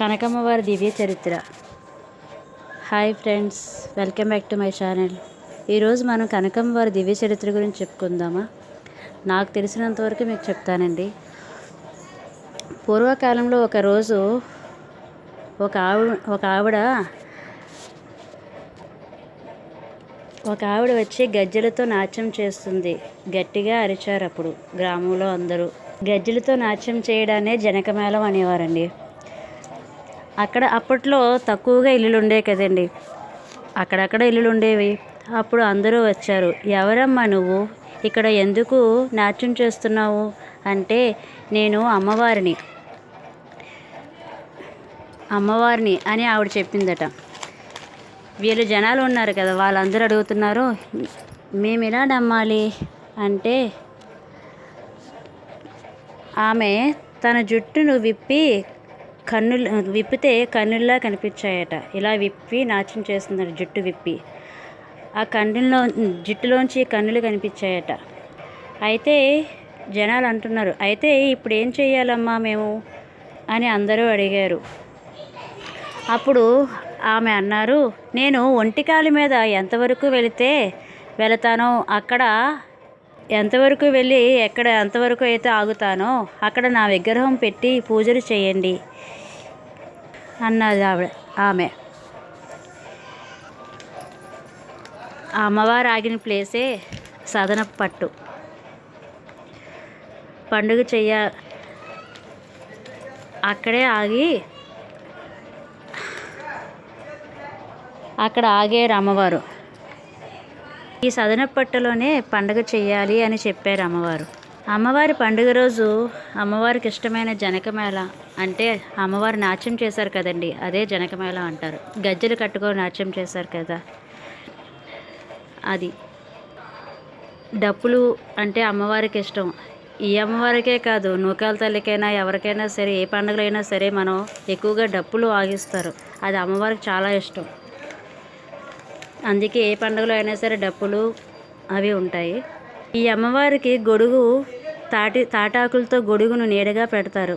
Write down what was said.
కనకమ్మ వారి దివ్య చరిత్ర. Hi friends welcome back to my channel. ఈరోజు మనం కనకమ్మ వారి దివ్య చరిత్ర గురించి చెప్పుకుందామా? నాకు తెలిసినంతవరకు మీకు చెప్తానండి. పూర్వకాలంలో ఒక రోజు ఒక ఆవిడ ఒక ఆవిడ ఒక ఆవిడ వచ్చి గజ్జెలతో నాట్యం చేస్తుంది. గట్టిగా అరిచారు అప్పుడు గ్రామంలో అందరూ. గజ్జెలతో నాట్యం చేయడానే జనకమేళం అనేవారండి. అక్కడ అప్పట్లో తక్కువగా ఇల్లులు ఉండే కదండి. అక్కడక్కడ ఇల్లులు ఉండేవి అప్పుడు అందరూ వచ్చారు. ఎవరమ్మా నువ్వు? ఇక్కడ ఎందుకు నాట్యం చేస్తున్నావు? అంటే నేను అమ్మవారిని. అమ్మవారిని అని ఆవిడ చెప్పిందట. వీళ్ళు జనాలు ఉన్నారు కదా వాళ్ళందరూ అడుగుతున్నారు మేము ఎలా నమ్మాలి? అంటే ఆమె తన జుట్టును విప్పి కన్నులు విప్పితే కన్నుల్లా కనిపించాయట. ఇలా విప్పి నాట్యం చేస్తున్నారు జుట్టు విప్పి. ఆ కన్నుల్లో జుట్టులోంచి కన్నులు కనిపించాయట. అయితే జనాలు అంటున్నారు అయితే ఇప్పుడు ఏం చేయాలమ్మా మేము? అని అందరూ అడిగారు. అప్పుడు ఆమె అన్నారు నేను ఒంటికాలు మీద ఎంతవరకు వెళితే వెళతానో అక్కడ ఎంతవరకు వెళ్ళి ఎక్కడ ఎంతవరకు అయితే ఆగుతానో అక్కడ నా విగ్రహం పెట్టి పూజలు చేయండి. అన్నది ఆవిడ ఆమె. ఆ అమ్మవారు ఆగిన ప్లేసే సదన పట్టు. పండుగ చెయ్య అక్కడే ఆగి అక్కడ ఆగారు అమ్మవారు. ఈ సదన పట్టులోనే పండుగ చెయ్యాలి అని చెప్పారు అమ్మవారు. అమ్మవారి పండుగ రోజు అమ్మవారికి ఇష్టమైన జనకమేళ అంటే అమ్మవారు నాట్యం చేశారు కదండి అదే జనకమేళ అంటారు. గజ్జలు కట్టుకొని నాట్యం చేశారు కదా. అది. డప్పులు అంటే అమ్మవారికి ఇష్టం. ఈ అమ్మవారికే కాదు నూకాల తల్లికైనా ఎవరికైనా సరే ఏ పండుగలైనా సరే మనం ఎక్కువగా డప్పులు ఆగిస్తారు. అది అమ్మవారికి చాలా ఇష్టం. అందుకే ఏ పండుగలో అయినా సరే డప్పులు అవి ఉంటాయి. ఈ అమ్మవారికి గొడుగు తాటి తాటాకులతో గొడుగును నీడగా పెడతారు.